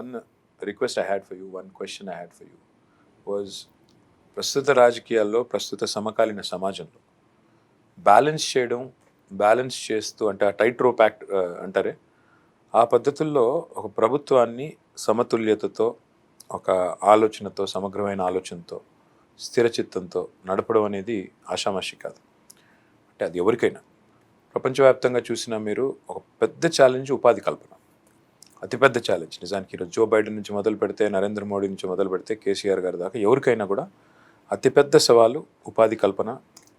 One request I had for you one question I had for you was ప్రస్తుత రాజకీయాల్లో ప్రస్తుత సమకాలీన సమాజంలో బ్యాలెన్స్ చేయడం బ్యాలెన్స్ చేస్తూ అంటే ఆ టైట్ రోప్ యాక్ట్ అంటారే? ఆ పద్ధతుల్లో ఒక ప్రభుత్వాన్ని సమతుల్యతతో ఒక ఆలోచనతో సమగ్రమైన ఆలోచనతో స్థిరచిత్తంతో నడపడం అనేది ఆషామాషి కాదు. అంటే అది ఎవరికైనా. ప్రపంచవ్యాప్తంగా చూసినా మీరు ఒక పెద్ద ఛాలెంజ్ ఉపాధి కల్పన. అతిపెద్ద ఛాలెంజ్ నిజానికి ఈరోజు జో బైడెన్ నుంచి మొదలు పెడితే నరేంద్ర మోడీ నుంచి మొదలు పెడితే కేసీఆర్ గారి దాకా ఎవరికైనా కూడా అతిపెద్ద సవాలు ఉపాధి కల్పన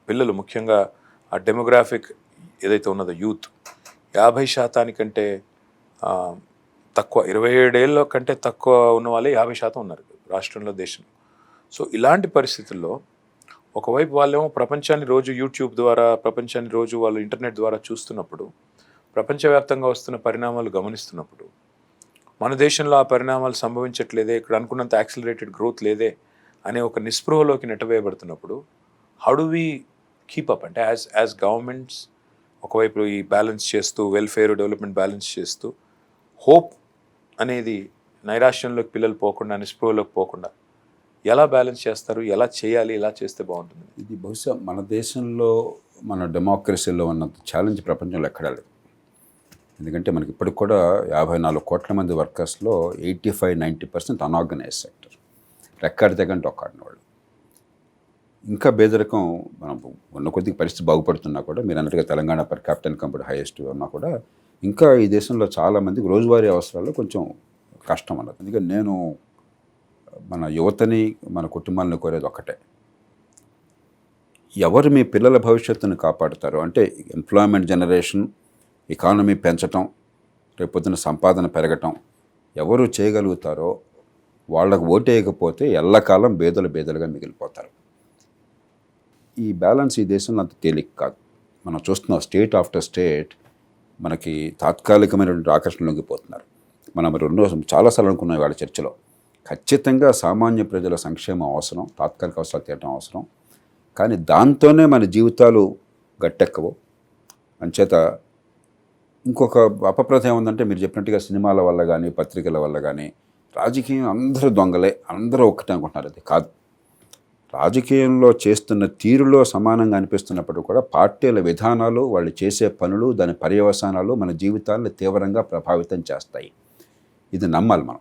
పిల్లలు ముఖ్యంగా ఆ డెమోగ్రాఫిక్ ఏదైతే ఉన్నదో యూత్ యాభై శాతానికంటే తక్కువ ఇరవై ఏడేళ్ళ కంటే తక్కువ ఉన్న వాళ్ళే యాభై శాతం ఉన్నారు రాష్ట్రంలో దేశంలో. సో ఇలాంటి పరిస్థితుల్లో ఒకవైపు వాళ్ళేమో ప్రపంచాన్ని రోజు యూట్యూబ్ ద్వారా ప్రపంచాన్ని రోజు వాళ్ళు ఇంటర్నెట్ ద్వారా చూస్తున్నప్పుడు ప్రపంచవ్యాప్తంగా వస్తున్న పరిణామాలు గమనిస్తున్నప్పుడు మన దేశంలో ఆ పరిణామాలు సంభవించట్లేదే ఇక్కడ అనుకున్నంత యాక్సిలరేటెడ్ గ్రోత్ లేదే అనే ఒక నిస్పృహలోకి నెట్టవేయబడుతున్నప్పుడు హౌ డు కీప్ అప్ అంటే యాజ్ యాజ్ గవర్నమెంట్స్ ఒకవైపు ఈ బ్యాలెన్స్ చేస్తూ వెల్ఫేర్ డెవలప్మెంట్ బ్యాలెన్స్ చేస్తూ హోప్ అనేది నైరాశ్యంలోకి పిల్లలు పోకుండా నిస్పృహలోకి పోకుండా ఎలా బ్యాలెన్స్ చేస్తారు? ఎలా చేయాలి? ఎలా చేస్తే బాగుంటుంది? ఇది బహుశా మన దేశంలో మన డెమోక్రసీలో ఉన్నంత ఛాలెంజ్ ప్రపంచంలో ఎక్కడా లేదు. ఎందుకంటే మనకి ఇప్పటికి కూడా యాభై నాలుగు కోట్ల మంది వర్కర్స్లో eighty five ninety percent unorganised sector. రెక్కాడి తగ్గంటే ఒక్కడిన వాళ్ళు ఇంకా బేదరికం మనం ఉన్న కొద్దిగా పరిస్థితి బాగుపడుతున్నా కూడా మీరు అన్నట్టుగా Telangana per capital company highest ఉన్నా కూడా ఇంకా ఈ దేశంలో చాలామందికి రోజువారీ అవసరాల్లో కొంచెం కష్టం అన్నది. అందుకని నేను మన యువతని మన కుటుంబాలను కోరేది ఒకటే ఎవరు మీ పిల్లల భవిష్యత్తును కాపాడుతారు? అంటే ఎంప్లాయ్మెంట్ జనరేషన్ ఎకానమీ పెంచటం రేపొద్దున సంపాదన పెరగటం ఎవరు చేయగలుగుతారో వాళ్ళకు ఓటేయకపోతే ఎల్లకాలం బేదలు బేదలుగా మిగిలిపోతారు. ఈ బ్యాలెన్స్ ఈ దేశంలో అంత తేలిక కాదు. మనం చూస్తున్నాం స్టేట్ ఆఫ్టర్ స్టేట్ మనకి తాత్కాలికమైనటువంటి ఆకర్షణలు పోతున్నారు మనం రెండో చాలాసార్లు అనుకున్నాం వాళ్ళ చర్చలో. ఖచ్చితంగా సామాన్య ప్రజల సంక్షేమం అవసరం తాత్కాలిక అవసరాలు తీయడం అవసరం. కానీ దాంతోనే మన జీవితాలు గట్టెక్కవు. అంచేత ఇంకొక అపప్రథ ఏముందంటే మీరు చెప్పినట్టుగా సినిమాల వల్ల కానీ పత్రికల వల్ల కానీ రాజకీయం అందరూ దొంగలే అందరూ ఒక్కటే అనుకుంటున్నారు. అది కాదు. రాజకీయంలో చేస్తున్న తీరులో సమానంగా అనిపిస్తున్నప్పుడు కూడా పార్టీల విధానాలు వాళ్ళు చేసే పనులు దాని పర్యవసానాలు మన జీవితాలను తీవ్రంగా ప్రభావితం చేస్తాయి. ఇది నమ్మాలి మనం.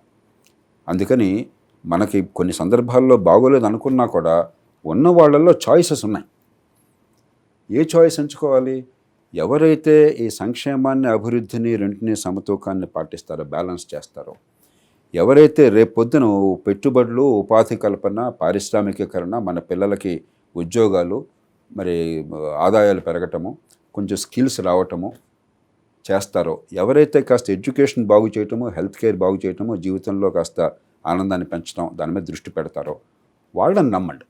అందుకని మనకి కొన్ని సందర్భాల్లో బాగోలేదు అనుకున్నా కూడా ఉన్న వాళ్ళల్లో చాయిసెస్ ఉన్నాయి. ఏ చాయిస్ ఎంచుకోవాలి? ఎవరైతే ఈ సంక్షేమాన్ని అభివృద్ధిని రెంటిని సమతూకాన్ని పాటిస్తారో బ్యాలెన్స్ చేస్తారో ఎవరైతే రేపొద్దున పెట్టుబడులు ఉపాధి కల్పన పారిశ్రామికీకరణ మన పిల్లలకి ఉద్యోగాలు మరి ఆదాయాలు పెరగటము కొంచెం స్కిల్స్ రావటము చేస్తారో ఎవరైతే కాస్త ఎడ్యుకేషన్ బాగు చేయటము హెల్త్ కేర్ బాగు చేయటము జీవితంలో కాస్త ఆనందాన్ని పెంచడం దాని మీద దృష్టి పెడతారో వాళ్ళని నమ్మండి.